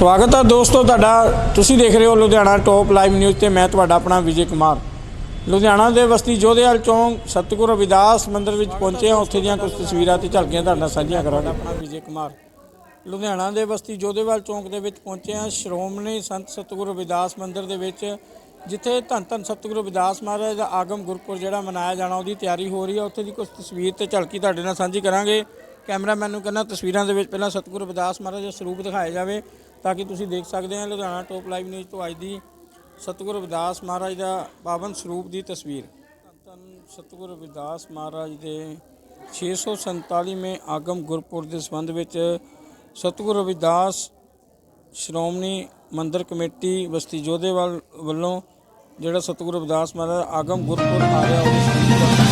ਸਵਾਗਤ ਹੈ ਦੋਸਤੋ ਤੁਹਾਡਾ। ਤੁਸੀਂ ਦੇਖ ਰਹੇ ਹੋ ਲੁਧਿਆਣਾ ਟੌਪ ਲਾਈਵ ਨਿਊਜ਼ ਤੇ ਮੈਂ ਤੁਹਾਡਾ ਆਪਣਾ ਵਿਜੇ ਕੁਮਾਰ। ਲੁਧਿਆਣਾ ਦੇ ਬਸਤੀ ਜੋਧੇਵਾਲ ਚੌਂਕ ਸਤਿਗੁਰੂ ਰਵਿਦਾਸ ਮੰਦਿਰ ਵਿੱਚ ਪਹੁੰਚੇ ਹਾਂ। ਉੱਥੇ ਦੀਆਂ ਕੁਝ ਤਸਵੀਰਾਂ ਤੇ ਝਲਕੀਆਂ ਤੁਹਾਡੇ ਨਾਲ ਸਾਂਝੀਆਂ ਕਰਾਂਗੇ ਆਪਣਾ ਵਿਜੇ ਕੁਮਾਰ। ਲੁਧਿਆਣਾ ਦੇ ਬਸਤੀ ਜੋਧੇਵਾਲ ਚੌਂਕ ਦੇ ਵਿੱਚ ਪਹੁੰਚੇ ਹਾਂ। ਸ਼੍ਰੋਮਣੀ ਸੰਤ ਸਤਿਗੁਰੂ ਰਵਿਦਾਸ ਮੰਦਿਰ ਦੇ ਵਿੱਚ, ਜਿੱਥੇ ਧੰਨ ਧੰਨ ਸਤਿਗੁਰੂ ਰਵਿਦਾਸ ਮਹਾਰਾਜ ਦਾ ਆਗਮ ਗੁਰਪੁਰ ਜਿਹੜਾ ਮਨਾਇਆ ਜਾਣਾ, ਉਹਦੀ ਤਿਆਰੀ ਹੋ ਰਹੀ ਹੈ ਉੱਥੇ ਦੀ ਕੁਝ ਤਸਵੀਰ ਤੇ ਝਲਕੀ ਤੁਹਾਡੇ ਨਾਲ ਸਾਂਝੀ ਕਰਾਂਗੇ। ਕੈਮਰਾਮੈਨ ਨੂੰ ਕਹਿੰਦਾ ਤਸਵੀਰਾਂ ਦੇ ਵਿੱਚ ਪਹਿਲਾਂ ਸਤਿਗੁਰੂ ਰਵਿਦਾਸ ਮਹਾਰਾਜ ਦਾ ਸਰੂਪ ਦਿਖਾਇਆ ਜਾਵੇ। ਤਾਂ ਕਿ ਤੁਸੀਂ ਦੇਖ ਸਕਦੇ ਹੋ ਲੁਧਿਆਣਾ ਟੋਪ ਲਾਈਵ ਨਿਊਜ਼ ਤੋਂ ਅੱਜ ਦੀ ਸਤਿਗੁਰੂ ਰਵਿਦਾਸ ਮਹਾਰਾਜ ਦਾ ਪਾਵਨ ਸਰੂਪ ਦੀ ਤਸਵੀਰ। ਧੰਨ ਸਤਿਗੁਰੂ ਰਵਿਦਾਸ ਮਹਾਰਾਜ ਦੇ 647ਵੇਂ ਆਗਮ ਗੁਰਪੁਰ ਦੇ ਸੰਬੰਧ ਵਿੱਚ ਸਤਿਗੁਰੂ ਰਵਿਦਾਸ ਸ਼੍ਰੋਮਣੀ ਮੰਦਰ ਕਮੇਟੀ ਬਸਤੀ ਜੋਧੇਵਾਲ ਵੱਲੋਂ ਜਿਹੜਾ ਸਤਿਗੁਰੂ ਰਵਿਦਾਸ ਮਹਾਰਾਜ ਦਾ ਆਗਮ ਗੁਰਪੁਰ ਆ ਰਿਹਾ, ਉਹਦੀ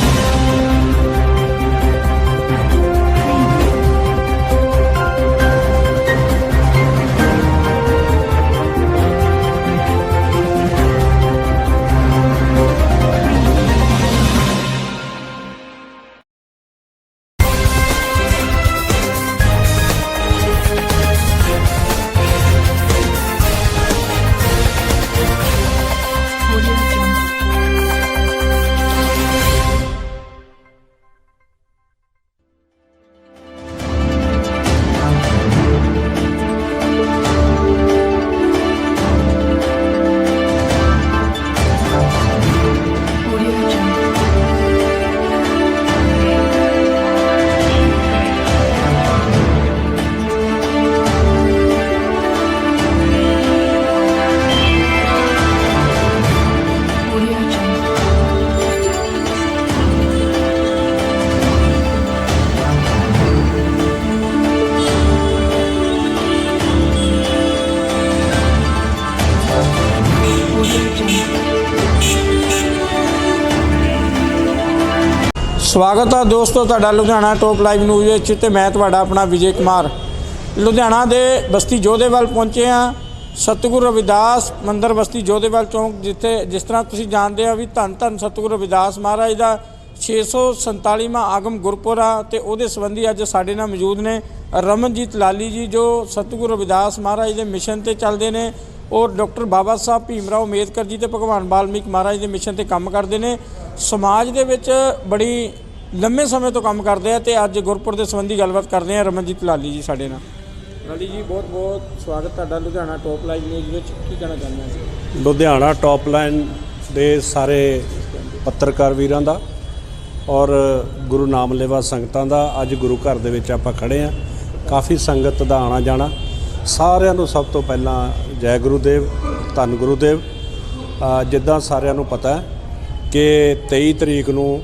ਸਵਾਗਤ ਹੈ ਦੋਸਤੋ ਤੁਹਾਡਾ ਲੁਧਿਆਣਾ ਟੌਪ ਲਾਈਵ ਨਿਊਜ਼ ਵਿੱਚ ਤੇ ਮੈਂ ਤੁਹਾਡਾ ਆਪਣਾ ਵਿਜੇ ਕੁਮਾਰ। ਲੁਧਿਆਣਾ ਦੇ ਬਸਤੀ ਜੋਧੇਵਾਲ ਪਹੁੰਚੇ ਹਾਂ। ਸਤਿਗੁਰੂ ਰਵਿਦਾਸ ਮੰਦਰ ਬਸਤੀ ਜੋਧੇਵਾਲ ਚੌਂਕ ਜਿੱਥੇ ਜਿਸ ਤਰ੍ਹਾਂ ਤੁਸੀਂ ਜਾਣਦੇ ਹੋ ਵੀ ਧੰਨ ਧੰਨ ਸਤਿਗੁਰੂ ਰਵਿਦਾਸ ਮਹਾਰਾਜ ਦਾ 647ਵਾਂ ਆਗਮ ਗੁਰਪੁਰ ਆ ਤੇ ਉਹਦੇ ਸੰਬੰਧੀ ਅੱਜ ਸਾਡੇ ਨਾਲ ਮੌਜੂਦ ਨੇ ਰਮਨਜੀਤ ਲਾਲੀ ਜੀ ਜੋ ਸਤਿਗੁਰੂ ਰਵਿਦਾਸ ਮਹਾਰਾਜ ਦੇ ਮਿਸ਼ਨ ਤੇ ਚੱਲਦੇ ਨੇ। ਔਰ ਡਾਕਟਰ ਬਾਬਾ ਸਾਹਿਬ ਭੀਮਰਾਓ ਅੰਬੇਦਕਰ ਜੀ ਤੇ ਭਗਵਾਨ ਵਾਲਮੀਕ ਮਹਾਰਾਜ ਦੇ ਮਿਸ਼ਨ ਤੇ ਕੰਮ ਕਰਦੇ ਨੇ। ਸਮਾਜ ਦੇ ਵਿੱਚ ਬੜੀ ਲੰਮੇ ਸਮੇਂ ਤੋਂ ਕੰਮ ਕਰਦੇ ਆ ਤੇ ਅੱਜ ਗੁਰਪੁਰ ਦੇ ਸੰਬੰਧੀ ਗੱਲਬਾਤ ਕਰਦੇ ਆ ਰਮਨਜੀਤ ਲਾਲੀ ਜੀ ਸਾਡੇ ਨਾਲ। ਲਾਲੀ ਜੀ ਬਹੁਤ ਬਹੁਤ ਸਵਾਗਤ ਤੁਹਾਡਾ ਲੁਧਿਆਣਾ ਟੌਪ ਲਾਈਵ ਨਿਊਜ਼ ਵਿੱਚ। ਕੀ ਕਹਿਣਾ ਚਾਹੁੰਦੇ ਹੋ? ਲੁਧਿਆਣਾ ਟੌਪ ਲਾਈਨ ਦੇ ਸਾਰੇ ਪੱਤਰਕਾਰ ਵੀਰਾਂ ਦਾ ਔਰ ਗੁਰੂ ਨਾਮਲੇਵਾ ਸੰਗਤਾਂ ਦਾ ਅੱਜ ਗੁਰੂ ਘਰ ਦੇ ਵਿੱਚ ਆਪਾਂ ਖੜੇ ਆ। ਕਾਫੀ ਸੰਗਤ ਦਾ ਆਣਾ ਜਾਣਾ। ਸਾਰਿਆਂ ਨੂੰ ਸਭ ਤੋਂ ਪਹਿਲਾਂ ਜੈ ਗੁਰੂਦੇਵ ਧੰਨ ਗੁਰੂਦੇਵ। ਅ, ਜਿੱਦਾਂ ਸਾਰਿਆਂ ਨੂੰ ਪਤਾ ਹੈ ਕਿ 23 ਤਰੀਕ ਨੂੰ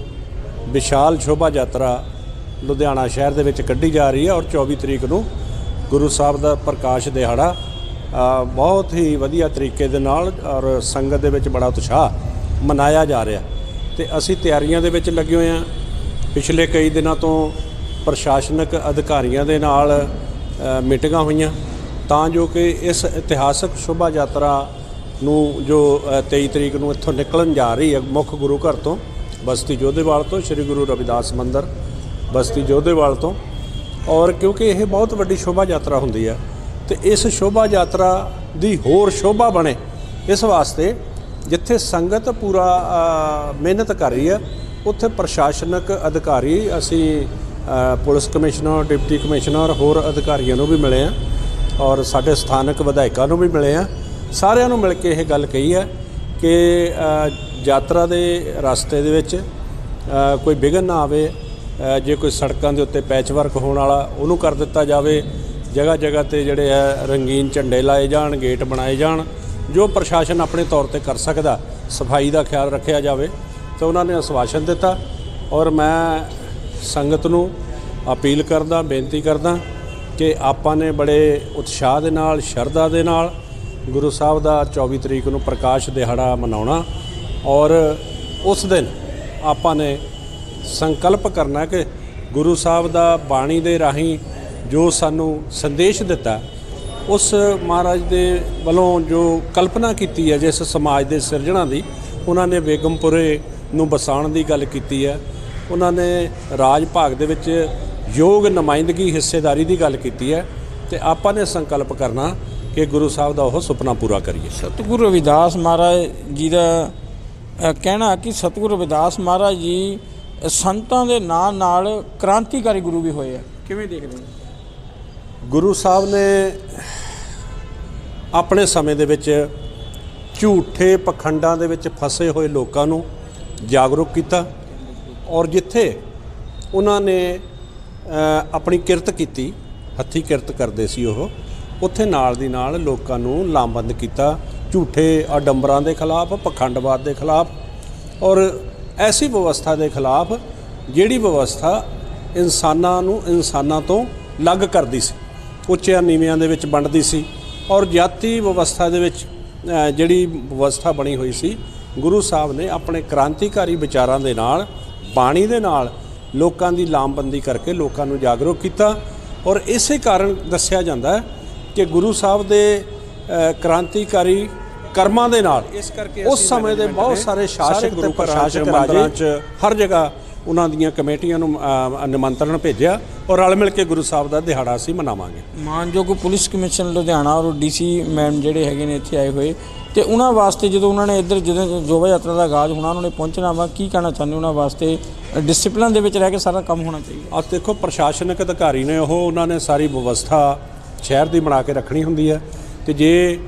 ਵਿਸ਼ਾਲ ਸ਼ੋਭਾ ਯਾਤਰਾ ਲੁਧਿਆਣਾ ਸ਼ਹਿਰ ਦੇ ਵਿੱਚ ਕੱਢੀ ਜਾ ਰਹੀ ਹੈ ਔਰ 24 ਤਰੀਕ ਨੂੰ ਗੁਰੂ ਸਾਹਿਬ ਦਾ ਪ੍ਰਕਾਸ਼ ਦਿਹਾੜਾ ਬਹੁਤ ਹੀ ਵਧੀਆ ਤਰੀਕੇ ਦੇ ਨਾਲ ਔਰ ਸੰਗਤ ਦੇ ਵਿੱਚ ਬੜਾ ਉਤਸ਼ਾਹ ਮਨਾਇਆ ਜਾ ਰਿਹਾ। ਤੇ ਅਸੀਂ ਤਿਆਰੀਆਂ ਦੇ ਵਿੱਚ ਲੱਗੇ ਹੋਏ ਹਾਂ। ਪਿਛਲੇ ਕਈ ਦਿਨਾਂ ਤੋਂ ਪ੍ਰਸ਼ਾਸਨਿਕ ਅਧਿਕਾਰੀਆਂ ਦੇ ਨਾਲ ਮੀਟਿੰਗਾਂ ਹੋਈਆਂ। ਤਾਂ ਜੋ ਕਿ ਇਸ ਇਤਿਹਾਸਕ ਸ਼ੋਭਾ ਯਾਤਰਾ ਨੂੰ ਜੋ ਅ, 23 ਤਰੀਕ ਨੂੰ ਇੱਥੋਂ ਨਿਕਲਣ ਜਾ ਰਹੀ ਹੈ ਮੁੱਖ ਗੁਰੂ ਘਰ ਤੋਂ ਬਸਤੀ ਜੋਧੇਵਾਲ ਤੋਂ ਸ੍ਰੀ ਗੁਰੂ ਰਵਿਦਾਸ ਮੰਦਰ ਬਸਤੀ ਜੋਧੇਵਾਲ ਤੋਂ। ਔਰ ਕਿਉਂਕਿ ਇਹ ਬਹੁਤ ਵੱਡੀ ਸ਼ੋਭਾ ਯਾਤਰਾ ਹੁੰਦੀ ਹੈ ਤੇ ਇਸ ਸ਼ੋਭਾ ਯਾਤਰਾ ਦੀ ਹੋਰ ਸ਼ੋਭਾ ਬਣੇ ਇਸ ਵਾਸਤੇ ਜਿੱਥੇ ਸੰਗਤ ਪੂਰਾ ਮਿਹਨਤ ਕਰ ਰਹੀ ਹੈ ਉੱਥੇ ਪ੍ਰਸ਼ਾਸਨਿਕ ਅਧਿਕਾਰੀ ਅਸੀਂ ਪੁਲਿਸ ਕਮਿਸ਼ਨਰ ਡਿਪਟੀ ਕਮਿਸ਼ਨਰ ਹੋਰ ਅਧਿਕਾਰੀਆਂ ਨੂੰ ਵੀ ਮਿਲੇ ਆ ਔਰ ਸਾਡੇ ਸਥਾਨਕ ਵਿਧਾਇਕਾਂ ਨੂੰ ਵੀ ਮਿਲੇ ਆ ਸਾਰਿਆਂ ਨੂੰ ਮਿਲ ਕੇ ਇਹ ਗੱਲ ਕਹੀ ਹੈ ਕਿ ਯਾਤਰਾ ਦੇ ਰਸਤੇ ਦੇ ਵਿੱਚ ਕੋਈ ਵਿਘਨ ਨਾ ਆਵੇ ਜੇ ਕੋਈ ਸੜਕਾਂ ਦੇ ਉੱਤੇ ਪੈਚਵਰਕ ਹੋਣ ਵਾਲਾ ਉਹਨੂੰ ਕਰ ਦਿੱਤਾ ਜਾਵੇ ਜਗ੍ਹਾ ਜਗ੍ਹਾ ਤੇ ਜਿਹੜੇ ਹੈ ਰੰਗੀਨ ਝੰਡੇ ਲਾਏ ਜਾਣ, ਗੇਟ ਬਣਾਏ ਜਾਣ, ਜੋ ਪ੍ਰਸ਼ਾਸਨ ਆਪਣੇ ਤੌਰ ਤੇ ਕਰ ਸਕਦਾ, ਸਫ਼ਾਈ ਦਾ ਖਿਆਲ ਰੱਖਿਆ ਜਾਵੇ, ਤੇ ਉਹਨਾਂ ਨੇ ਆਸ਼ਵਾਸਨ ਦਿੱਤਾ ਔਰ ਮੈਂ ਸੰਗਤ ਨੂੰ ਅਪੀਲ ਕਰਦਾ, ਬੇਨਤੀ ਕਰਦਾ ਕਿ ਆਪਾਂ ਨੇ ਬੜੇ ਉਤਸ਼ਾਹ ਦੇ ਨਾਲ, ਸ਼ਰਧਾ ਦੇ ਨਾਲ ਗੁਰੂ ਸਾਹਿਬ ਦਾ 24 ਤਰੀਕ ਨੂੰ ਪ੍ਰਕਾਸ਼ ਦਿਹਾੜਾ ਮਨਾਉਣਾ ਔਰ ਉਸ ਦਿਨ ਆਪਾਂ ਨੇ ਸੰਕਲਪ ਕਰਨਾ ਕਿ ਗੁਰੂ ਸਾਹਿਬ ਦਾ ਬਾਣੀ ਦੇ ਰਾਹੀਂ ਜੋ ਸਾਨੂੰ ਸੰਦੇਸ਼ ਦਿੱਤਾ, ਉਸ ਮਹਾਰਾਜ ਦੇ ਵੱਲੋਂ ਜੋ ਕਲਪਨਾ ਕੀਤੀ ਹੈ, ਜਿਸ ਸਮਾਜ ਦੇ ਸਿਰਜਣਾ ਦੀ, ਉਹਨਾਂ ਨੇ ਬੇਗਮਪੁਰੇ ਨੂੰ ਬਸਾਉਣ ਦੀ ਗੱਲ ਕੀਤੀ ਹੈ। ਉਹਨਾਂ ਨੇ ਰਾਜ ਭਾਗ ਦੇ ਵਿੱਚ ਯੋਗ ਨੁਮਾਇੰਦਗੀ, ਹਿੱਸੇਦਾਰੀ ਦੀ ਗੱਲ ਕੀਤੀ ਹੈ ਤੇ ਆਪਾਂ ਨੇ ਸੰਕਲਪ ਕਰਨਾ ਕਿ ਗੁਰੂ ਸਾਹਿਬ ਦਾ ਉਹ ਸੁਪਨਾ ਪੂਰਾ ਕਰੀਏ। ਸਤਿਗੁਰੂ ਰਵਿਦਾਸ ਮਹਾਰਾਜ ਜੀ ਦਾ ਕਹਿਣਾ ਕਿ ਸਤਿਗੁਰੂ ਰਵਿਦਾਸ ਮਹਾਰਾਜ ਜੀ ਸੰਤਾਂ ਦੇ ਨਾਂ ਨਾਲ ਕ੍ਰਾਂਤੀਕਾਰੀ ਗੁਰੂ ਵੀ ਹੋਏ ਆ। ਕਿਵੇਂ ਦੇਖਦੇ ਹੋ? ਗੁਰੂ ਸਾਹਿਬ ਨੇ ਆਪਣੇ ਸਮੇਂ ਦੇ ਵਿੱਚ ਝੂਠੇ ਪਖੰਡਾਂ ਦੇ ਵਿੱਚ ਫਸੇ ਹੋਏ ਲੋਕਾਂ ਨੂੰ ਜਾਗਰੂਕ ਕੀਤਾ ਔਰ ਜਿੱਥੇ ਉਹਨਾਂ ਨੇ ਆਪਣੀ ਕਿਰਤ ਕੀਤੀ ਹੱਥੀ ਕਿਰਤ ਕਰਦੇ ਸੀ ਉਹ ਉੱਥੇ ਨਾਲ ਦੀ ਨਾਲ ਲੋਕਾਂ ਨੂੰ ਲਾਮਬੰਦ ਕੀਤਾ। ਝੂਠੇ ਅਡੰਬਰਾਂ ਦੇ ਖਿਲਾਫ, ਪਖੰਡਵਾਦ ਦੇ ਖਿਲਾਫ ਔਰ ਐਸੀ ਵਿਵਸਥਾ ਦੇ ਖਿਲਾਫ ਜਿਹੜੀ ਵਿਵਸਥਾ ਇਨਸਾਨਾਂ ਨੂੰ ਇਨਸਾਨਾਂ ਤੋਂ ਅਲੱਗ ਕਰਦੀ ਸੀ। ਉੱਚਿਆਂ ਨੀਵਿਆਂ ਦੇ ਵਿੱਚ ਵੰਡਦੀ ਸੀ ਔਰ ਜਾਤੀ ਵਿਵਸਥਾ ਦੇ ਵਿੱਚ ਜਿਹੜੀ ਵਿਵਸਥਾ ਬਣੀ ਹੋਈ ਸੀ, ਗੁਰੂ ਸਾਹਿਬ ਨੇ ਆਪਣੇ ਕ੍ਰਾਂਤੀਕਾਰੀ ਵਿਚਾਰਾਂ ਦੇ ਨਾਲ, ਬਾਣੀ ਦੇ ਨਾਲ ਲੋਕਾਂ ਦੀ ਲਾਮਬੰਦੀ ਕਰਕੇ ਲੋਕਾਂ ਨੂੰ ਜਾਗਰੂਕ ਕੀਤਾ ਔਰ ਇਸੇ ਕਾਰਨ ਦੱਸਿਆ ਜਾਂਦਾ ਹੈ ਕਿ ਗੁਰੂ ਸਾਹਿਬ ਦੇ ਕ੍ਰਾਂਤੀਕਾਰੀ ਕਰਮਾਂ ਦੇ ਨਾਲ ਇਸ ਕਰਕੇ ਉਸ ਸਮੇਂ ਦੇ ਬਹੁਤ ਸਾਰੇ ਸ਼ਾਸਕ ਗੁਰੂ ਪ੍ਰਸ਼ਾਸਕ ਮੰਦਰਾਂ 'ਚ ਹਰ ਜਗ੍ਹਾ ਉਹਨਾਂ ਦੀਆਂ ਕਮੇਟੀਆਂ ਨੂੰ ਨਿਮੰਤਰਣ ਭੇਜਿਆ ਔਰ ਰਲ ਮਿਲ ਕੇ ਗੁਰੂ ਸਾਹਿਬ ਦਾ ਦਿਹਾੜਾ ਅਸੀਂ ਮਨਾਵਾਂਗੇ। ਮਾਨਯੋਗ ਪੁਲਿਸ ਕਮਿਸ਼ਨ ਲੁਧਿਆਣਾ ਔਰ ਡੀਸੀ ਮੈਮ ਜਿਹੜੇ ਹੈਗੇ ਨੇ ਇੱਥੇ ਆਏ ਹੋਏ ਤੇ ਉਹਨਾਂ ਵਾਸਤੇ ਜਦੋਂ ਉਹਨਾਂ ਨੇ ਇੱਧਰ ਜਦੋਂ ਜੋਵਾ ਯਾਤਰਾ ਦਾ ਆਗਾਜ਼ ਹੋਣਾ ਉਹਨਾਂ ਨੇ ਪਹੁੰਚਣਾ ਵਾ ਕੀ ਕਹਿਣਾ ਚਾਹੁੰਦੇ ਉਹਨਾਂ ਵਾਸਤੇ? ਡਿਸਪਲਿਨ ਦੇ ਵਿੱਚ ਰਹਿ ਕੇ ਸਾਰਾ ਕੰਮ ਹੋਣਾ ਚਾਹੀਦਾ। ਆ ਦੇਖੋ ਪ੍ਰਸ਼ਾਸਨਿਕ ਅਧਿਕਾਰੀ ਨੇ ਉਹ ਉਹਨਾਂ ਨੇ ਸਾਰੀ ਵਿਵਸਥਾ ਸ਼ਹਿਰ ਦੀ ਬਣਾ ਕੇ ਰੱਖਣੀ ਹੁੰਦੀ ਹੈ। ਤੇ ਜੇ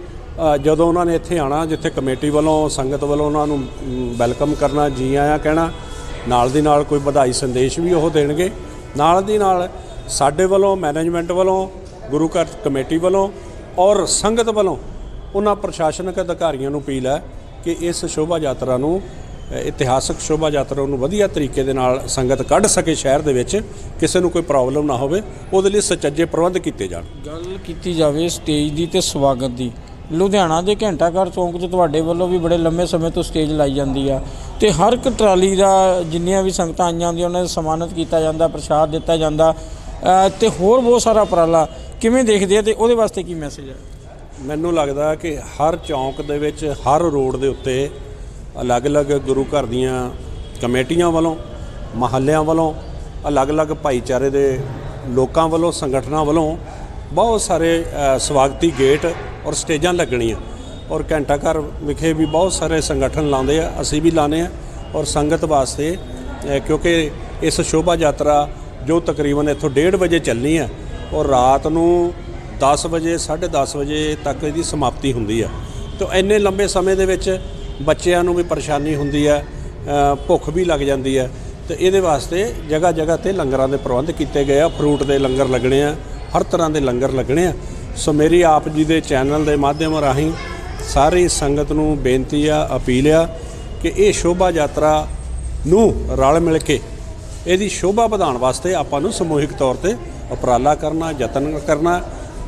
ਜਦੋਂ ਉਹਨਾਂ ਨੇ ਇੱਥੇ ਆਣਾ ਜਿੱਥੇ ਕਮੇਟੀ ਵੱਲੋਂ, ਸੰਗਤ ਵੱਲੋਂ ਉਹਨਾਂ ਨੂੰ ਵੈਲਕਮ ਕਰਨਾ, ਜੀ ਆਇਆਂ ਕਹਿਣਾ, ਨਾਲ ਦੀ ਨਾਲ ਕੋਈ ਵਧਾਈ ਸੰਦੇਸ਼ ਵੀ ਉਹ ਦੇਣਗੇ। ਨਾਲ ਦੀ ਨਾਲ ਸਾਡੇ ਵੱਲੋਂ, ਮੈਨੇਜਮੈਂਟ ਵੱਲੋਂ, ਗੁਰੂ ਘਰ ਕਮੇਟੀ ਵੱਲੋਂ ਔਰ ਸੰਗਤ ਵੱਲੋਂ ਉਹਨਾਂ ਪ੍ਰਸ਼ਾਸਨਿਕ ਅਧਿਕਾਰੀਆਂ ਨੂੰ ਅਪੀਲ ਹੈ ਕਿ ਇਸ ਸ਼ੋਭਾ ਯਾਤਰਾ ਨੂੰ ਇਤਿਹਾਸਕ ਸ਼ੋਭਾ ਯਾਤਰਾ ਨੂੰ ਵਧੀਆ ਤਰੀਕੇ ਦੇ ਨਾਲ ਸੰਗਤ ਕੱਢ ਸਕੇ ਸ਼ਹਿਰ ਦੇ ਵਿੱਚ ਕਿਸੇ ਨੂੰ ਕੋਈ ਪ੍ਰੋਬਲਮ ਨਾ ਹੋਵੇ ਉਹਦੇ ਲਈ ਸੁਚੱਜੇ ਪ੍ਰਬੰਧ ਕੀਤੇ ਜਾਣ। ਗੱਲ ਕੀਤੀ ਜਾਵੇ ਸਟੇਜ ਦੀ ਤੇ ਸਵਾਗਤ ਦੀ। ਲੁਧਿਆਣਾ ਦੇ ਘੰਟਾਘਰ ਚੌਂਕ 'ਚ ਤੁਹਾਡੇ ਵੱਲੋਂ ਵੀ ਬੜੇ ਲੰਮੇ ਸਮੇਂ ਤੋਂ ਸਟੇਜ ਲਾਈ ਜਾਂਦੀ ਆ ਤੇ ਹਰ ਇੱਕ ਟਰਾਲੀ ਦਾ ਜਿੰਨੀਆਂ ਵੀ ਸੰਗਤਾਂ ਆਈਆਂ ਹੁੰਦੀਆਂ ਉਹਨਾਂ ਨੂੰ ਸਨਮਾਨਿਤ ਕੀਤਾ ਜਾਂਦਾ ਪ੍ਰਸ਼ਾਦ ਦਿੱਤਾ ਜਾਂਦਾ ਤੇ ਹੋਰ ਬਹੁਤ ਸਾਰਾ ਉਪਰਾਲਾ ਕਿਵੇਂ ਦੇਖਦੇ ਆ ਤੇ ਉਹਦੇ ਵਾਸਤੇ ਕੀ ਮੈਸੇਜ ਹੈ ਮੈਨੂੰ ਲੱਗਦਾ ਕਿ ਹਰ ਚੌਂਕ ਦੇ ਵਿੱਚ ਹਰ ਰੋਡ ਦੇ ਉੱਤੇ ਅਲੱਗ-ਅਲੱਗ ਗੁਰੂ ਘਰ ਦੀਆਂ ਕਮੇਟੀਆਂ ਵੱਲੋਂ, ਮਹੱਲਿਆਂ ਵੱਲੋਂ, ਅਲੱਗ-ਅਲੱਗ ਭਾਈਚਾਰੇ ਦੇ ਲੋਕਾਂ ਵੱਲੋਂ, ਸੰਗਠਨਾਂ ਵੱਲੋਂ ਬਹੁਤ ਸਾਰੇ ਸਵਾਗਤੀ ਗੇਟ ਔਰ ਸਟੇਜਾਂ ਲੱਗਣੀਆਂ। ਔਰ ਘੰਟਾ ਘਰ ਵਿਖੇ ਵੀ ਬਹੁਤ ਸਾਰੇ ਸੰਗਠਨ ਲਾਉਂਦੇ ਆ, ਅਸੀਂ ਵੀ ਲਾਉਂਦੇ ਆ। ਔਰ ਸੰਗਤ ਵਾਸਤੇ ਕਿਉਂਕਿ ਇਸ ਸ਼ੋਭਾ ਯਾਤਰਾ ਜੋ ਤਕਰੀਬਨ ਇੱਥੋਂ 1:30 ਵਜੇ ਚੱਲਣੀ ਹੈ ਔਰ ਰਾਤ ਨੂੰ 10 ਵਜੇ 10:30 ਵਜੇ ਤੱਕ ਇਹਦੀ ਸਮਾਪਤੀ ਹੁੰਦੀ ਆ। ਤਾਂ ਇੰਨੇ ਲੰਬੇ ਸਮੇਂ ਦੇ ਵਿੱਚ ਬੱਚਿਆਂ ਨੂੰ ਵੀ ਪਰੇਸ਼ਾਨੀ ਹੁੰਦੀ ਹੈ ਭੁੱਖ ਵੀ ਲੱਗ ਜਾਂਦੀ ਹੈ। ਤੇ ਇਹਦੇ ਵਾਸਤੇ ਜਗ੍ਹਾ ਜਗ੍ਹਾ ਤੇ ਲੰਗਰਾਂ ਦੇ ਪ੍ਰਬੰਧ ਕੀਤੇ ਗਏ ਆ। ਫਰੂਟ ਦੇ ਲੰਗਰ ਲੱਗਣੇ ਆ, ਹਰ ਤਰ੍ਹਾਂ ਦੇ ਲੰਗਰ ਲੱਗਣੇ ਆ। ਸੋ ਮੇਰੀ ਆਪ ਜੀ ਦੇ ਚੈਨਲ ਦੇ ਮਾਧਿਅਮ ਰਾਹੀਂ ਸਾਰੀ ਸੰਗਤ ਨੂੰ ਬੇਨਤੀ ਆ, ਅਪੀਲ ਆ ਕਿ ਇਹ ਸ਼ੋਭਾ ਯਾਤਰਾ ਨੂੰ ਰਲ ਮਿਲ ਕੇ ਇਹਦੀ ਸ਼ੋਭਾ ਵਧਾਉਣ ਵਾਸਤੇ ਆਪਾਂ ਨੂੰ ਸਮੂਹਿਕ ਤੌਰ ਤੇ ਉਪਰਾਲਾ ਕਰਨਾ, ਯਤਨ ਕਰਨਾ,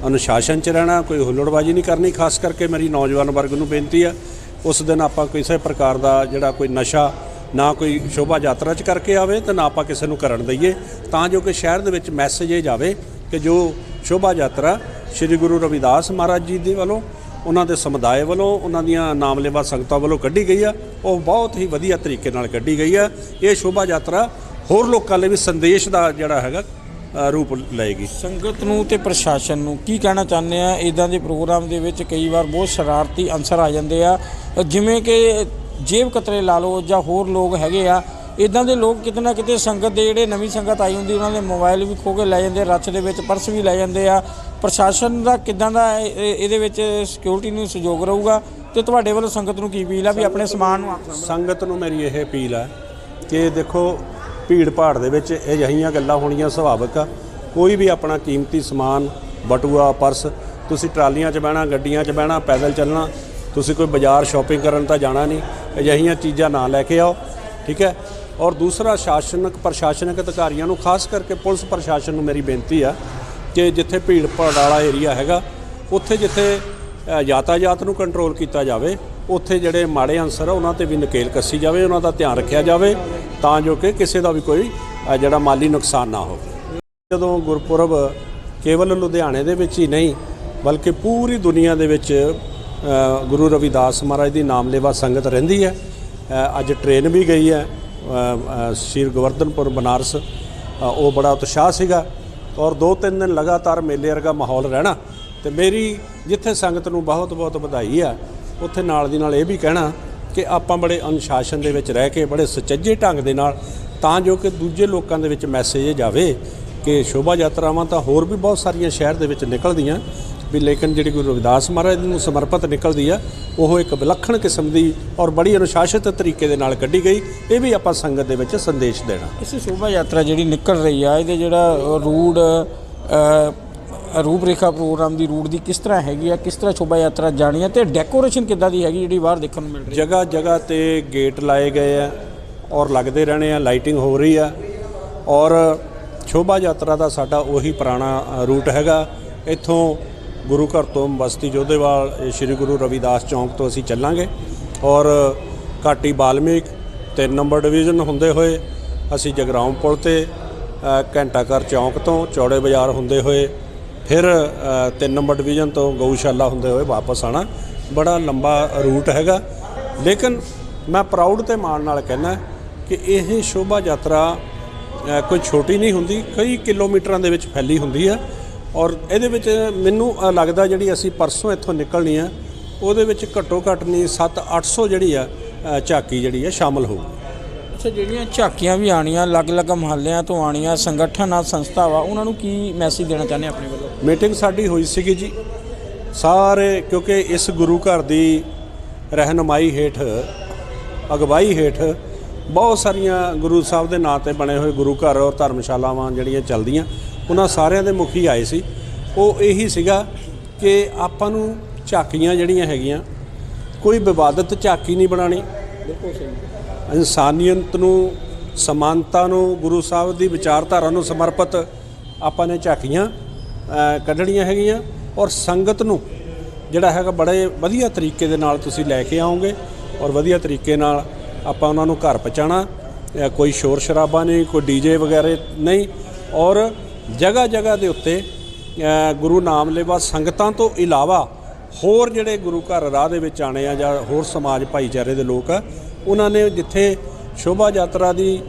ਅਨੁਸ਼ਾਸਨ ਚ ਰਹਿਣਾ, ਕੋਈ ਹੁੱਲੜਬਾਜੀ ਨਹੀਂ ਕਰਨੀ। ਖਾਸ ਕਰਕੇ ਮੇਰੀ ਨੌਜਵਾਨ ਵਰਗ ਨੂੰ ਬੇਨਤੀ ਆ ਉਸ ਦਿਨ ਆਪਾਂ ਕਿਸੇ ਪ੍ਰਕਾਰ ਦਾ ਜਿਹੜਾ ਕੋਈ ਨਸ਼ਾ, ਨਾ ਕੋਈ ਸ਼ੋਭਾ ਯਾਤਰਾ ਚ ਕਰਕੇ ਆਵੇ ਤੇ ਨਾ ਆਪਾਂ ਕਿਸੇ ਨੂੰ ਕਰਨ ਦਈਏ, ਤਾਂ ਜੋ ਕਿ ਸ਼ਹਿਰ ਦੇ ਵਿੱਚ ਮੈਸੇਜ ਇਹ ਜਾਵੇ ਕਿ ਜੋ ਸ਼ੋਭਾ ਯਾਤਰਾ ਸ੍ਰੀ ਗੁਰੂ ਰਵਿਦਾਸ ਮਹਾਰਾਜ ਜੀ ਦੇ ਵੱਲੋਂ, ਉਹਨਾਂ ਦੇ ਸਮੁਦਾਇ ਵੱਲੋਂ, ਉਹਨਾਂ ਦੀਆਂ ਨਾਮਲੇਵਾ ਸੰਗਤਾਂ ਵੱਲੋਂ ਕੱਢੀ ਗਈ ਆ, ਉਹ ਬਹੁਤ ਹੀ ਵਧੀਆ ਤਰੀਕੇ ਨਾਲ ਕੱਢੀ ਗਈ ਆ। ਇਹ ਸ਼ੋਭਾ ਯਾਤਰਾ ਹੋਰ ਲੋਕਾਂ ਲਈ ਵੀ ਸੰਦੇਸ਼ ਦਾ ਜਿਹੜਾ ਹੈਗਾ ਰੂਪ ਲਏਗੀ। ਸੰਗਤ ਨੂੰ ਤੇ ਪ੍ਰਸ਼ਾਸਨ ਨੂੰ ਕੀ ਕਹਿਣਾ ਚਾਹੁੰਦੇ ਆ? ਇਦਾਂ ਦੇ ਪ੍ਰੋਗਰਾਮ ਦੇ ਵਿੱਚ ਕਈ ਵਾਰ ਬਹੁਤ ਸ਼ਰਾਰਤੀ ਅੰਸਰ ਆ ਜਾਂਦੇ ਆ। ਜਿਵੇਂ ਕਿ ਜੇਬ ਕਤਰੇ ਲਾ ਲਓ ਜਾਂ ਹੋਰ ਲੋਕ ਹੈਗੇ ਆ ਇਦਾਂ ਦੇ ਲੋਕ ਕਿਤੇ ਨਾ ਕਿਤੇ ਸੰਗਤ ਦੇ ਜਿਹੜੇ ਨਵੀਂ ਸੰਗਤ ਆਈ ਹੁੰਦੀ, ਉਹਨਾਂ ਦੇ ਮੋਬਾਈਲ ਵੀ ਖੋ ਕੇ ਲੈ ਜਾਂਦੇ ਰੱਛ ਦੇ ਵਿੱਚ ਪਰਸ ਵੀ ਲੈ ਜਾਂਦੇ ਆ। ਪ੍ਰਸ਼ਾਸਨ ਦਾ ਕਿਦਾਂ ਦਾ ਇਹ- ਇਹਦੇ ਵਿੱਚ ਸਿਕਿਉਰਿਟੀ ਨੂੰ ਸਹਿਯੋਗ ਰਹੂਗਾ? ਤੇ ਤੁਹਾਡੇ ਵੱਲੋਂ ਸੰਗਤ ਨੂੰ ਕੀ ਅਪੀਲ ਆ ਵੀ ਆਪਣੇ ਸਮਾਨ ਨੂੰ ਸੰਗਤ ਨੂੰ ਮੇਰੀ ਇਹ ਅਪੀਲ ਹੈ ਕਿ ਦੇਖੋ, ਭੀੜ ਭਾੜ ਦੇ ਵਿੱਚ ਇਹ ਜਿਹੀਆਂ ਗੱਲਾਂ ਹੋਣੀਆਂ ਸੁਭਾਵਿਕ ਆ। ਕੋਈ ਵੀ ਆਪਣਾ ਕੀਮਤੀ ਸਮਾਨ, ਬਟੂਆ, ਪਰਸ, ਤੁਸੀਂ ਟਰਾਲੀਆਂ 'ਚ ਬਹਿਣਾ, ਗੱਡੀਆਂ 'ਚ ਬਹਿਣਾ, ਪੈਦਲ ਚੱਲਣਾ ਤੁਸੀਂ ਕੋਈ ਬਾਜ਼ਾਰ ਸ਼ਾਪਿੰਗ ਕਰਨ ਤਾਂ ਜਾਣਾ ਨਹੀਂ, ਅਜਿਹੀਆਂ ਚੀਜ਼ਾਂ ਨਾ ਲੈ ਕੇ ਆਓ, ਠੀਕ ਹੈ? ਔਰ ਦੂਸਰਾ, ਸ਼ਾਸਨਕ, ਪ੍ਰਸ਼ਾਸਨਿਕ ਅਧਿਕਾਰੀਆਂ ਨੂੰ ਖਾਸ ਕਰਕੇ ਪੁਲਿਸ ਪ੍ਰਸ਼ਾਸਨ ਨੂੰ ਮੇਰੀ ਬੇਨਤੀ ਆ ਕਿ ਜਿੱਥੇ ਭੀੜ ਭਾੜ ਵਾਲਾ ਏਰੀਆ ਹੈਗਾ, ਉੱਥੇ ਜਿੱਥੇ ਯਾਤਾਯਾਤ ਨੂੰ ਕੰਟਰੋਲ ਕੀਤਾ ਜਾਵੇ, ਉੱਥੇ ਜਿਹੜੇ ਮਾੜੇ ਅੰਸਰ ਆ ਉਹਨਾਂ ਤੇ ਵੀ ਨਕੇਲ ਕੱਸੀ ਜਾਵੇ, ਉਹਨਾਂ ਦਾ ਧਿਆਨ ਰੱਖਿਆ ਜਾਵੇ, ਤਾਂ ਜੋ ਕਿ ਕਿਸੇ ਦਾ ਵੀ ਕੋਈ ਜਿਹੜਾ ਮਾਲੀ ਨੁਕਸਾਨ ਨਾ ਹੋਵੇ। ਜਦੋਂ ਗੁਰਪੁਰਬ ਕੇਵਲ ਲੁਧਿਆਣੇ ਦੇ ਵਿੱਚ ਹੀ ਨਹੀਂ, ਬਲਕਿ ਪੂਰੀ ਦੁਨੀਆ ਦੇ ਵਿੱਚ ਗੁਰੂ ਰਵਿਦਾਸ ਮਹਾਰਾਜ ਦੀ ਨਾਮਲੇਵਾ ਸੰਗਤ ਰਹਿੰਦੀ ਹੈ। ਅੱਜ ਟ੍ਰੇਨ ਵੀ ਗਈ ਹੈ। ਸ਼੍ਰੀ ਗੋਵਰਧਨਪੁਰ, ਬਨਾਰਸ। ਉਹ ਬੜਾ ਉਤਸ਼ਾਹ ਸੀਗਾ ਔਰ ਦੋ ਤਿੰਨ ਦਿਨ ਲਗਾਤਾਰ ਮੇਲੇ ਵਰਗਾ ਮਾਹੌਲ ਰਹਿਣਾ ਤੇ ਮੇਰੀ ਜਿੱਥੇ ਸੰਗਤ ਨੂੰ ਬਹੁਤ ਬਹੁਤ ਵਧਾਈ ਆ, ਉੱਥੇ ਨਾਲ ਦੀ ਨਾਲ ਇਹ ਵੀ ਕਹਿਣਾ ਕਿ ਆਪਾਂ ਬੜੇ ਅਨੁਸ਼ਾਸਨ ਦੇ ਵਿੱਚ ਰਹਿ ਕੇ, ਬੜੇ ਸੁਚੱਜੇ ਢੰਗ ਦੇ ਨਾਲ ਤਾਂ ਜੋ ਕਿ ਦੂਜੇ ਲੋਕਾਂ ਦੇ ਵਿੱਚ ਮੈਸੇਜ ਜਾਵੇ ਕਿ ਸ਼ੋਭਾ ਯਾਤਰਾਵਾਂ ਤਾਂ ਹੋਰ ਵੀ ਬਹੁਤ ਸਾਰੀਆਂ ਸ਼ਹਿਰ ਦੇ ਵਿੱਚ ਨਿਕਲਦੀਆਂ। ਵੀ ਲੇਕਿਨ ਜਿਹੜੀ ਗੁਰੂ ਰਵਿਦਾਸ ਮਹਾਰਾਜ ਨੂੰ ਸਮਰਪਿਤ ਨਿਕਲਦੀ ਆ ਉਹ ਇੱਕ ਵਿਲੱਖਣ ਕਿਸਮ ਦੀ ਔਰ ਬੜੀ ਅਨੁਸ਼ਾਸਿਤ ਤਰੀਕੇ ਦੇ ਨਾਲ ਕੱਢੀ ਗਈ। ਇਹ ਵੀ ਆਪਾਂ ਸੰਗਤ ਦੇ ਵਿੱਚ ਸੰਦੇਸ਼ ਦੇਣਾ। ਇਸ ਸ਼ੋਭਾ ਯਾਤਰਾ ਜਿਹੜੀ ਨਿਕਲ ਰਹੀ ਆ ਇਹਦੇ ਜਿਹੜਾ ਅ, ਰੂਪਰੇਖਾ ਪ੍ਰੋਗਰਾਮ ਦੀ ਰੂਟ ਦੀ ਕਿਸ ਤਰ੍ਹਾਂ ਹੈਗੀ ਆ ਕਿਸ ਤਰ੍ਹਾਂ ਸ਼ੋਭਾ ਯਾਤਰਾ ਜਾਣੀ ਆ ਤੇ ਡੈਕੋਰੇਸ਼ਨ ਕਿੱਦਾਂ ਦੀ ਹੈਗੀ ਜਿਹੜੀ ਬਾਹਰ ਦੇਖਣ ਨੂੰ ਮਿਲ ਰਹੀ ਜਗ੍ਹਾ ਜਗ੍ਹਾ ਤੇ ਗੇਟ ਲਾਏ ਗਏ ਆ ਔਰ ਲੱਗਦੇ ਰਹਿਣੇ ਆ ਲਾਈਟਿੰਗ ਹੋ ਰਹੀ ਆ ਔਰ ਸ਼ੋਭਾ ਯਾਤਰਾ ਦਾ ਸਾਡਾ ਉਹੀ ਪੁਰਾਣਾ ਰੂਟ ਹੈਗਾ। ਇੱਥੋਂ ਗੁਰੂ ਘਰ ਤੋਂ ਬਸਤੀ ਜੋਧੇਵਾਲ ਸ੍ਰੀ ਗੁਰੂ ਰਵਿਦਾਸ ਚੌਂਕ ਤੋਂ ਅਸੀਂ ਚੱਲਾਂਗੇ ਔਰ ਘਾਟੀ ਬਾਲਮੀਕ ਤਿੰਨ ਨੰਬਰ ਡਿਵੀਜ਼ਨ ਹੁੰਦੇ ਹੋਏ ਅਸੀਂ ਜਗਰਾਉਂ ਪੁਲ ਤੇ ਅ, ਘੰਟਾ ਘਰ ਚੌਂਕ ਤੋਂ ਚੌੜੇ ਬਾਜ਼ਾਰ ਹੁੰਦੇ ਹੋਏ ਫਿਰ ਅ, ਤਿੰਨ ਨੰਬਰ ਡਿਵੀਜ਼ਨ ਤੋਂ ਗਊਸ਼ਾਲਾ ਹੁੰਦੇ ਹੋਏ ਵਾਪਸ ਆਣਾ ਬੜਾ ਲੰਬਾ ਰੂਟ ਹੈਗਾ। ਲੇਕਿਨ ਮੈਂ ਪ੍ਰਾਊਡ ਤੇ ਮਾਣ ਨਾਲ ਕਹਿੰਦਾ ਕਿ ਇਹ ਸ਼ੋਭਾ ਯਾਤਰਾ ਕੋਈ ਛੋਟੀ ਨਹੀਂ ਹੁੰਦੀ ਕਈ ਕਿਲੋਮੀਟਰਾਂ ਦੇ ਵਿੱਚ ਫੈਲੀ ਹੁੰਦੀ ਹੈ ਔਰ ਇਹਦੇ ਵਿੱਚ ਮੈਨੂੰ ਲੱਗਦਾ ਜਿਹੜੀ ਅਸੀਂ ਪਰਸੋਂ ਇੱਥੋਂ ਨਿਕਲਣੀ ਆ ਉਹਦੇ ਵਿੱਚ ਘੱਟੋ ਘੱਟ ਨਹੀਂ 7-800 ਜਿਹੜੀ ਆ ਝਾਕੀ ਜਿਹੜੀ ਆ ਸ਼ਾਮਲ ਹੋਊਗੀ। ਅੱਛਾ ਜਿਹੜੀਆਂ ਝਾਕੀਆਂ ਵੀ ਆਣੀਆਂ ਅਲੱਗ-ਅਲੱਗ ਮਹੱਲਿਆਂ ਤੋਂ ਆਣੀਆਂ ਸੰਗਠਨ ਆ ਸੰਸਥਾਵਾਂ ਉਹਨਾਂ ਨੂੰ ਕੀ ਮੈਸੇਜ ਦੇਣਾ ਚਾਹੁੰਦੇ ਆਪਣੇ ਵੱਲੋਂ? ਮੀਟਿੰਗ ਸਾਡੀ ਹੋਈ ਸੀਗੀ ਜੀ। ਸਾਰੇ ਕਿਉਂਕਿ ਇਸ ਗੁਰੂ ਘਰ ਦੀ ਰਹਿਨਮਾਈ ਹੇਠ ਅਗਵਾਈ ਹੇਠ ਬਹੁਤ ਸਾਰੀਆਂ ਗੁਰੂ ਸਾਹਿਬ ਦੇ ਨਾਂ ਤੇ ਬਣੇ ਹੋਏ ਗੁਰੂ ਘਰ ਔਰ ਧਰਮਸ਼ਾਲਾਵਾਂ ਜਿਹੜੀਆਂ ਚੱਲਦੀਆਂ। ਉਹਨਾਂ ਸਾਰਿਆਂ ਦੇ ਮੁਖੀ ਆਏ ਸੀ। ਉਹ ਇਹੀ ਸੀਗਾ ਕਿ ਆਪਾਂ ਨੂੰ ਝਾਕੀਆਂ ਜਿਹੜੀਆਂ ਹੈਗੀਆਂ ਕੋਈ ਵਿਵਾਦਤ ਝਾਕੀ ਨਹੀਂ ਬਣਾਣੀ ਬਿਲਕੁਲ ਸਹੀ। ਇਨਸਾਨੀਅਤ ਨੂੰ ਸਮਾਨਤਾ ਨੂੰ ਗੁਰੂ ਸਾਹਿਬ ਦੀ ਵਿਚਾਰਧਾਰਾ ਨੂੰ ਸਮਰਪਿਤ ਆਪਾਂ ਨੇ ਝਾਕੀਆਂ ਕੱਢਣੀਆਂ ਹੈਗੀਆਂ ਔਰ ਸੰਗਤ ਨੂੰ ਜਿਹੜਾ ਹੈਗਾ ਬੜੇ ਵਧੀਆ ਤਰੀਕੇ ਦੇ ਨਾਲ ਤੁਸੀਂ ਲੈ ਕੇ ਆਓਗੇ ਔਰ ਵਧੀਆ ਤਰੀਕੇ ਨਾਲ ਆਪਾਂ ਉਹਨਾਂ ਨੂੰ ਘਰ ਪਹੁੰਚਾਉਣਾ। ਅ, ਕੋਈ ਸ਼ੋਰ ਸ਼ਰਾਬਾ ਨਹੀਂ ਕੋਈ ਡੀਜੇ ਵਗੈਰੇ ਨਹੀਂ ਔਰ ਜਗ੍ਹਾ ਜਗ੍ਹਾ ਦੇ ਉੱਤੇ ਗੁਰੂ ਨਾਮਲੇਵਾ ਸੰਗਤਾਂ ਤੋਂ ਇਲਾਵਾ ਹੋਰ ਜਿਹੜੇ ਗੁਰੂ ਘਰ ਰਾਹ ਦੇ ਵਿੱਚ ਆਣੇ ਆ ਜਾਂ ਹੋਰ ਸਮਾਜ ਭਾਈਚਾਰੇ ਦੇ ਲੋਕ ਆ ਉਹਨਾਂ ਨੇ ਜਿੱਥੇ ਸ਼ੋਭਾ ਯਾਤਰਾ ਦੀ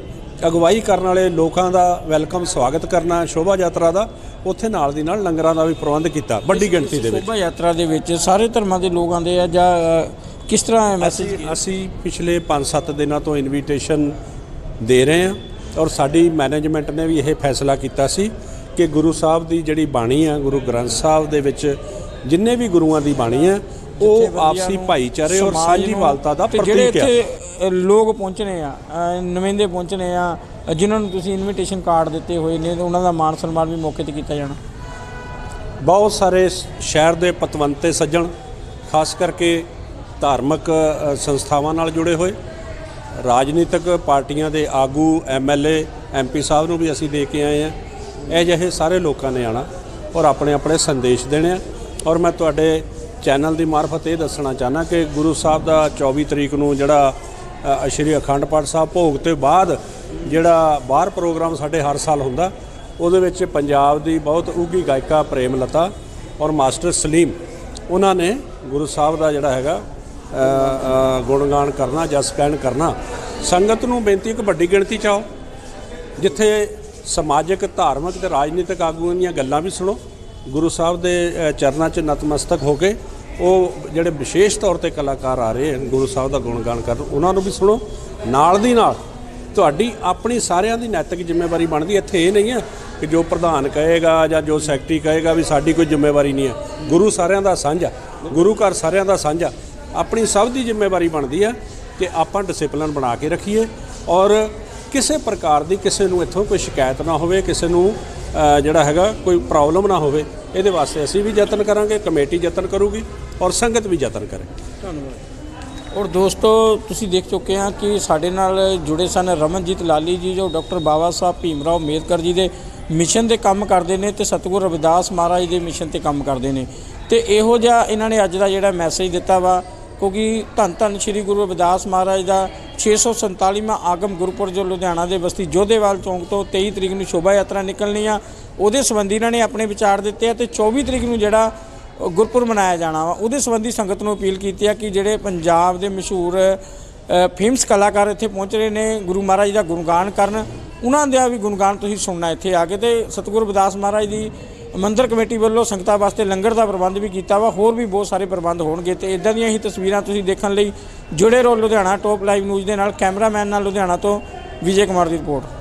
ਅਗਵਾਈ ਕਰਨ ਵਾਲੇ ਲੋਕਾਂ ਦਾ ਵੈਲਕਮ ਸਵਾਗਤ ਕਰਨਾ ਸ਼ੋਭਾ ਯਾਤਰਾ ਦਾ ਉੱਥੇ ਨਾਲ ਦੀ ਨਾਲ ਲੰਗਰਾਂ ਦਾ ਵੀ ਪ੍ਰਬੰਧ ਕੀਤਾ ਵੱਡੀ ਗਿਣਤੀ ਦੇ ਵਿੱਚ। ਸ਼ੋਭਾ ਯਾਤਰਾ ਦੇ ਵਿੱਚ ਸਾਰੇ ਧਰਮਾਂ ਦੇ ਲੋਕ ਆਉਂਦੇ ਆ ਜਾਂ ਕਿਸ ਤਰ੍ਹਾਂ ਮੈਸੇਜ ਅਸੀਂ ਅਸੀਂ ਪਿਛਲੇ 5-7 ਦਿਨਾਂ ਤੋਂ ਇਨਵੀਟੇਸ਼ਨ ਦੇ ਰਹੇ ਹਾਂ। ਔਰ ਸਾਡੀ ਮੈਨੇਜਮੈਂਟ ਨੇ ਵੀ ਇਹ ਫੈਸਲਾ ਕੀਤਾ ਸੀ ਕਿ ਗੁਰੂ ਸਾਹਿਬ ਦੀ ਜਿਹੜੀ ਬਾਣੀ ਆ ਗੁਰੂ ਗ੍ਰੰਥ ਸਾਹਿਬ ਦੇ ਵਿੱਚ ਜਿੰਨੇ ਵੀ ਗੁਰੂਆਂ ਦੀ ਬਾਣੀ ਆ ਉਹ ਆਪਸੀ ਭਾਈਚਾਰੇ ਔਰ ਸਾਂਝੀਵਾਲਤਾ ਦਾ ਪ੍ਰਤੀਕ ਹੈ ਲੋਕ ਪਹੁੰਚਣੇ ਆ ਨੁਮਾਇੰਦੇ ਪਹੁੰਚਣੇ ਆ ਜਿਨ੍ਹਾਂ ਨੂੰ ਤੁਸੀਂ ਇਨਵੀਟੇਸ਼ਨ ਕਾਰਡ ਦਿੱਤੇ ਹੋਏ ਨੇ ਉਹਨਾਂ ਦਾ ਮਾਣ ਸਨਮਾਨ ਵੀ ਮੌਕੇ ਤੇ ਕੀਤਾ ਜਾਣਾ। ਬਹੁਤ ਸਾਰੇ ਸ਼ਹਿਰ ਦੇ ਪਤਵੰਤੇ ਸੱਜਣ ਖਾਸ ਕਰਕੇ ਧਾਰਮਿਕ ਸੰਸਥਾਵਾਂ ਨਾਲ ਜੁੜੇ ਹੋਏ। ਰਾਜਨੀਤਿਕ ਪਾਰਟੀਆਂ ਦੇ ਆਗੂ ਐਮਐਲਏ ਐਮਪੀ ਸਾਹਿਬ ਨੂੰ ਵੀ ਅਸੀਂ ਦੇ ਕੇ ਆਏ ਆ ਇਹ ਜਿਹੇ ਸਾਰੇ ਲੋਕਾਂ ਨੇ ਆਣਾ ਔਰ ਆਪਣੇ ਆਪਣੇ ਸੰਦੇਸ਼ ਦੇਣੇ ਆ। ਔਰ ਮੈਂ ਤੁਹਾਡੇ ਚੈਨਲ ਦੀ ਮਾਰਫਤ ਇਹ ਦੱਸਣਾ ਚਾਹਨਾ ਕਿ ਗੁਰੂ ਸਾਹਿਬ ਦਾ 24 ਤਰੀਕ ਨੂੰ ਜਿਹੜਾ ਸ਼੍ਰੀ ਅਖੰਡ ਪਾਠ ਸਾਹਿਬ ਭੋਗ ਤੋਂ ਬਾਅਦ ਜਿਹੜਾ ਬਾਹਰ ਪ੍ਰੋਗਰਾਮ ਸਾਡੇ ਹਰ ਸਾਲ ਹੁੰਦਾ, ਉਹਦੇ ਵਿੱਚ ਪੰਜਾਬ ਦੀ ਬਹੁਤ ਉੱਘੀ ਗਾਇਕਾ ਪ੍ਰੇਮ ਲਤਾ ਔਰ ਮਾਸਟਰ ਸਲੀਮ, ਉਹਨਾਂ ਨੇ ਗੁਰੂ ਸਾਹਿਬ ਦਾ ਜਿਹੜਾ ਹੈਗਾ ਗੁਣਗਾਨ ਕਰਨਾ ਜਸ ਕਹਿਣ ਕਰਨਾ, ਸੰਗਤ ਨੂੰ ਬੇਨਤੀ ਇੱਕ ਵੱਡੀ ਗਿਣਤੀ ਚ ਆਓ, ਜਿੱਥੇ ਸਮਾਜਿਕ, ਧਾਰਮਿਕ ਤੇ ਰਾਜਨੀਤਿਕ ਆਗੂਆਂ ਦੀਆਂ ਗੱਲਾਂ ਵੀ ਸੁਣੋ। ਗੁਰੂ ਸਾਹਿਬ ਦੇ ਚਰਨਾਂ 'ਚ ਨਤਮਸਤਕ ਹੋ ਕੇ ਉਹ ਜਿਹੜੇ ਵਿਸ਼ੇਸ਼ ਤੌਰ ਤੇ ਕਲਾਕਾਰ ਆ ਰਹੇ ਹਨ, ਗੁਰੂ ਸਾਹਿਬ ਦਾ ਗੁਣਗਾਨ ਕਰਨ, ਉਹਨਾਂ ਨੂੰ ਵੀ ਸੁਣੋ। ਨਾਲ ਦੀ ਨਾਲ ਤੁਹਾਡੀ ਆਪਣੀ ਸਾਰਿਆਂ ਦੀ ਨੈਤਿਕ ਜ਼ਿੰਮੇਵਾਰੀ ਬਣਦੀ ਇੱਥੇ ਇਹ ਨਹੀਂ ਹੈ ਕਿ ਜੋ ਪ੍ਰਧਾਨ ਕਹੇਗਾ ਜਾਂ ਜੋ ਸੈਕਟਰੀ ਕਹੇਗਾ ਵੀ ਸਾਡੀ ਕੋਈ ਜ਼ਿੰਮੇਵਾਰੀ ਨਹੀਂ ਹੈ। ਗੁਰੂ ਸਾਰਿਆਂ ਦਾ ਸਾਂਝਾ, ਗੁਰੂ ਘਰ ਸਾਰਿਆਂ ਦਾ ਸਾਂਝਾ। ਆਪਣੀ ਸਭ ਦੀ ਜ਼ਿੰਮੇਵਾਰੀ ਬਣਦੀ ਆ ਕਿ ਆਪਾਂ ਡਿਸਪਲਿਨ ਬਣਾ ਕੇ ਰੱਖੀਏ ਔਰ ਕਿਸੇ ਪ੍ਰਕਾਰ ਦੀ ਕਿਸੇ ਨੂੰ ਇੱਥੋਂ ਕੋਈ ਸ਼ਿਕਾਇਤ ਨਾ ਹੋਵੇ, ਕਿਸੇ ਨੂੰ ਜਿਹੜਾ ਹੈਗਾ ਕੋਈ ਪ੍ਰੋਬਲਮ ਨਾ ਹੋਵੇ, ਇਹਦੇ ਵਾਸਤੇ ਅਸੀਂ ਵੀ ਯਤਨ ਕਰਾਂਗੇ, ਕਮੇਟੀ ਯਤਨ ਕਰੂਗੀ ਔਰ ਸੰਗਤ ਵੀ ਯਤਨ ਕਰੇ। ਔਰ ਦੋਸਤੋ, ਤੁਸੀਂ ਦੇਖ ਚੁੱਕੇ ਹਾਂ ਕਿ ਸਾਡੇ ਨਾਲ ਜੁੜੇ ਸਨ ਰਮਨਜੀਤ ਲਾਲੀ ਜੀ, ਜੋ ਡਾਕਟਰ ਬਾਬਾ ਸਾਹਿਬ ਭੀਮਰਾਓ ਅੰਬੇਦਕਰ ਜੀ ਦੇ ਮਿਸ਼ਨ ਤੇ ਕੰਮ ਕਰਦੇ ਨੇ ਤੇ ਸਤਿਗੁਰੂ ਰਵਿਦਾਸ ਮਹਾਰਾਜ ਦੇ ਮਿਸ਼ਨ ਤੇ ਕੰਮ ਕਰਦੇ ਨੇ। ਤੇ ਇਹੋ ਜਿਹਾ ਇਹਨਾਂ ਨੇ ਅੱਜ ਦਾ ਜਿਹੜਾ ਮੈਸੇਜ ਦਿੱਤਾ ਵਾ ਕਿਉਂਕਿ ਧੰਨ ਧੰਨ ਸ੍ਰੀ ਗੁਰੂ ਰਵਿਦਾਸ ਮਹਾਰਾਜ ਦਾ 647ਵਾਂ ਆਗਮ ਗੁਰਪੁਰਬ ਜੋ ਲੁਧਿਆਣਾ ਦੇ ਬਸਤੀ ਜੋਧੇਵਾਲ ਚੌਂਕ ਤੋਂ 23 ਤਰੀਕ ਨੂੰ ਸ਼ੋਭਾ ਯਾਤਰਾ ਨਿਕਲਣੀ ਆ। ਉਹਦੇ ਸੰਬੰਧੀ ਇਹਨਾਂ ਨੇ ਆਪਣੇ ਵਿਚਾਰ ਦਿੱਤੇ ਆ ਤੇ 24 ਤਰੀਕ ਨੂੰ ਜਿਹੜਾ ਉਹ ਗੁਰਪੁਰਬ ਮਨਾਇਆ ਜਾਣਾ ਵਾ, ਉਹਦੇ ਸੰਬੰਧੀ ਸੰਗਤ ਨੂੰ ਅਪੀਲ ਕੀਤੀ ਆ ਕਿ ਜਿਹੜੇ ਪੰਜਾਬ ਦੇ ਮਸ਼ਹੂਰ ਫੇਮਸ ਕਲਾਕਾਰ ਇੱਥੇ ਪਹੁੰਚ ਰਹੇ ਨੇ, ਗੁਰੂ ਮਹਾਰਾਜ ਦਾ ਗੁਣਗਾਨ ਕਰਨ। ਉਹਨਾਂ ਦਾ ਵੀ ਗੁਣਗਾਨ ਤੁਸੀਂ ਸੁਣਨਾ ਇੱਥੇ ਆ ਕੇ ਤੇ ਸਤਿਗੁਰੂ ਰਵਿਦਾਸ ਮਹਾਰਾਜ ਦੀ ਮੰਦਰ ਕਮੇਟੀ ਵੱਲੋਂ ਸੰਗਤਾਂ ਵਾਸਤੇ ਲੰਗਰ ਦਾ ਪ੍ਰਬੰਧ ਵੀ ਕੀਤਾ ਵਾ। ਹੋਰ ਵੀ ਬਹੁਤ ਸਾਰੇ ਪ੍ਰਬੰਧ ਹੋਣਗੇ ਤੇ ਇਦਾਂ ਦੀਆਂ ਹੀ ਤਸਵੀਰਾਂ ਤੁਸੀਂ ਦੇਖਣ ਲਈ ਜੁੜੇ ਰਹੋ ਲੁਧਿਆਣਾ ਟੌਪ ਲਾਈਵ ਨਿਊਜ਼ ਦੇ ਨਾਲ, ਕੈਮਰਾਮੈਨ ਨਾਲ ਲੁਧਿਆਣਾ ਤੋਂ ਵਿਜੇ ਕੁਮਾਰ ਦੀ ਰਿਪੋਰਟ।